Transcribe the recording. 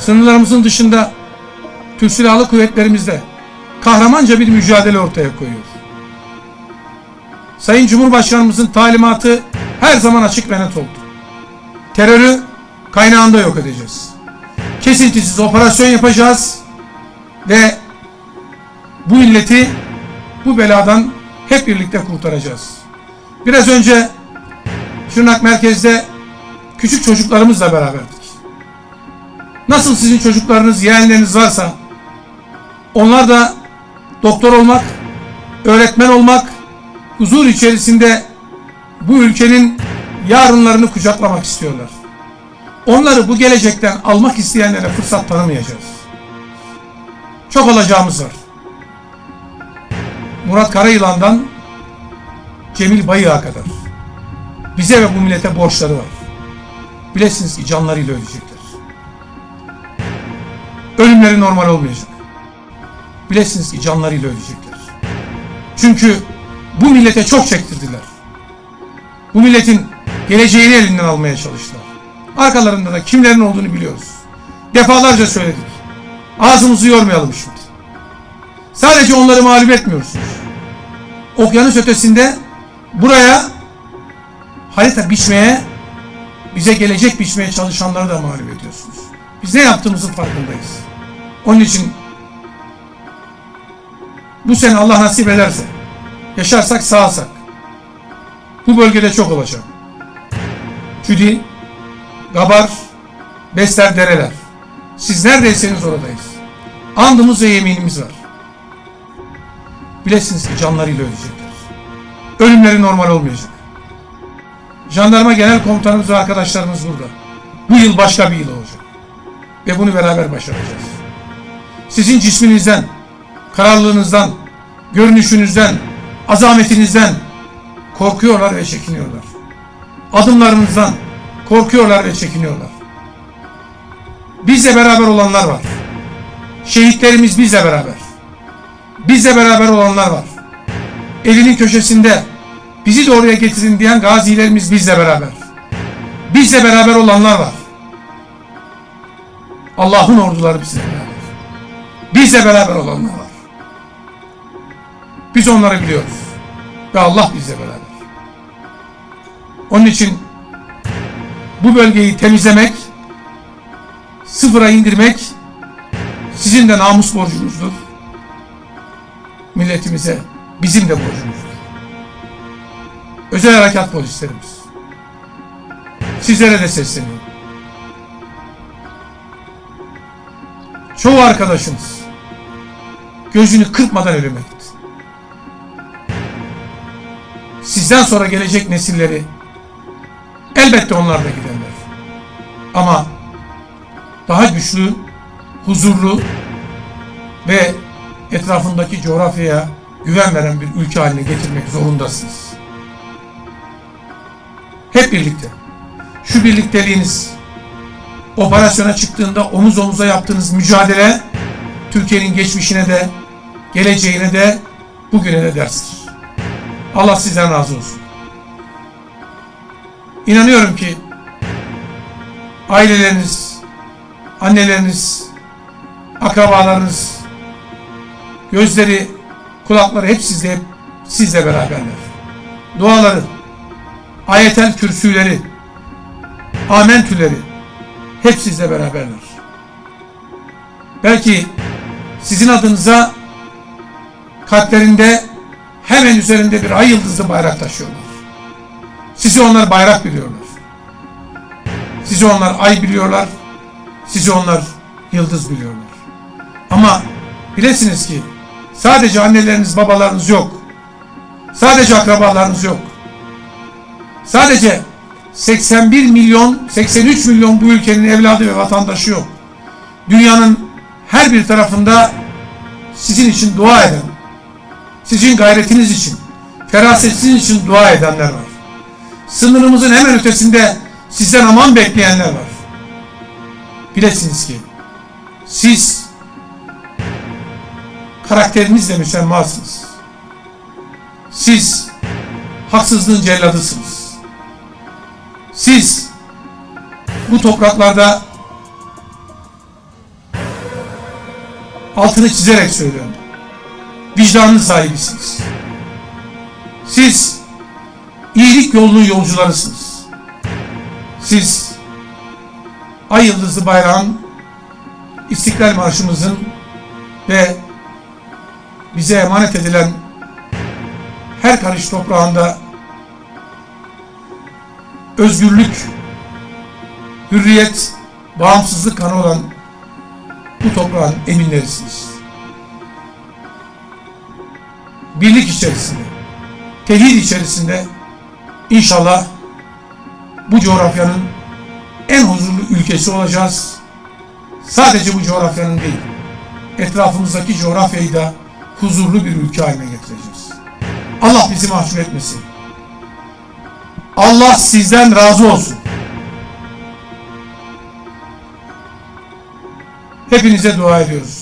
sınırlarımızın dışında Türk Silahlı Kuvvetlerimizde kahramanca bir mücadele ortaya koyuyor. Sayın Cumhurbaşkanımızın talimatı her zaman açık ve net oldu. Terörü kaynağında yok edeceğiz. Kesintisiz operasyon yapacağız ve bu milleti bu beladan hep birlikte kurtaracağız. Biraz önce Şırnak merkezde küçük çocuklarımızla beraberdik. Nasıl sizin çocuklarınız, yeğenleriniz varsa onlar da doktor olmak, öğretmen olmak, huzur içerisinde bu ülkenin yarınlarını kucaklamak istiyorlar. Onları bu gelecekten almak isteyenlere fırsat tanımayacağız. Çok alacağımız var. Murat Karayılan'dan Cemil Bayık'a kadar bize ve bu millete borçları var. Bilesiniz ki canlarıyla ölecekler. Ölümleri normal olmayacak. Bilesiniz ki canlarıyla ölecekler. Çünkü bu millete çok çektirdiler. Bu milletin geleceğini elinden almaya çalıştılar. Arkalarında da kimlerin olduğunu biliyoruz. Defalarca söyledik. Ağzımızı yormayalım şimdi. Sadece onları mağlup etmiyorsunuz. Okyanus ötesinde buraya harita biçmeye, bize gelecek biçmeye çalışanları da mağlup ediyorsunuz. Biz ne yaptığımızın farkındayız. Onun için bu sene Allah nasip ederse, yaşarsak sağsak, bu bölgede çok olacak. Cüdi, Gabar, Besler Dereler. Siz neredeyseniz oradayız. Andımız ve yeminimiz var. Bilesiniz ki canlarıyla ölecekler. Ölümleri normal olmayacak. Jandarma Genel Komutanımız ve arkadaşlarımız burada. Bu yıl başka bir yıl olacak. Ve bunu beraber başaracağız. Sizin cisminizden, kararlılığınızdan, görünüşünüzden, azametinizden korkuyorlar ve çekiniyorlar. Adımlarınızdan korkuyorlar ve çekiniyorlar. Bizle beraber olanlar var. Şehitlerimiz bizle beraber. Bizle beraber olanlar var. Elinin köşesinde bizi de oraya getirin diyen gazilerimiz bizle beraber. Bizle beraber olanlar var. Allah'ın orduları bizle beraber. Bizle beraber olanlar var. Biz onları biliyoruz. Ve Allah bizle beraber. Onun için bu bölgeyi temizlemek, sıfıra indirmek sizin de namus borcunuzdur. Milletimize bizim de borcumuzdur. Özel harekat polislerimiz. Sizlere de sesleniyorum. Çoğu arkadaşınız gözünü kırpmadan ölüme. Sizden sonra gelecek nesilleri elbette onlar da giderler. Ama daha güçlü, huzurlu ve etrafındaki coğrafyaya güven veren bir ülke haline getirmek zorundasınız. Hep birlikte. Şu birlikteliğiniz, operasyona çıktığında omuz omuza yaptığınız mücadele, Türkiye'nin geçmişine de, geleceğine de, bugüne de derstir. Allah sizden razı olsun. İnanıyorum ki aileleriniz, anneleriniz, akrabalarınız, gözleri, kulakları hep sizle, sizle beraberler. Duaları, ayetel kürsüleri, amentüleri hep sizle beraberler. Belki sizin adınıza kalplerinde hemen üzerinde bir ay yıldızlı bayrak taşıyorlar. Sizi onlar bayrak biliyorlar. Sizi onlar ay biliyorlar. Sizi onlar yıldız biliyorlar. Ama bilesiniz ki sadece anneleriniz babalarınız yok. Sadece akrabalarınız yok. Sadece 81 milyon, 83 milyon bu ülkenin evladı ve vatandaşı yok. Dünyanın her bir tarafında sizin için dua eden, sizin gayretiniz için, ferasetiniz için dua edenler var. Sınırımızın hemen ötesinde sizden aman bekleyenler var. Bilesiniz ki siz karakterinizle müsemmasınız. Siz haksızlığın celladısınız. Siz bu topraklarda altını çizerek söylüyorum. Vicdanın sahibisiniz. Siz iyilik yolunun yolcularısınız. Siz Ay Yıldızlı Bayrağın İstiklal Marşımızın ve bize emanet edilen her karış toprağında özgürlük, hürriyet, bağımsızlık kanı olan bu toprağın eminlerisiniz. Birlik içerisinde, tevhid içerisinde inşallah bu coğrafyanın en huzurlu ülkesi olacağız. Sadece bu coğrafyanın değil, etrafımızdaki coğrafyayı da huzurlu bir ülke haline getireceğiz. Allah bizi mahcup etmesin. Allah sizden razı olsun. Hepinize dua ediyoruz.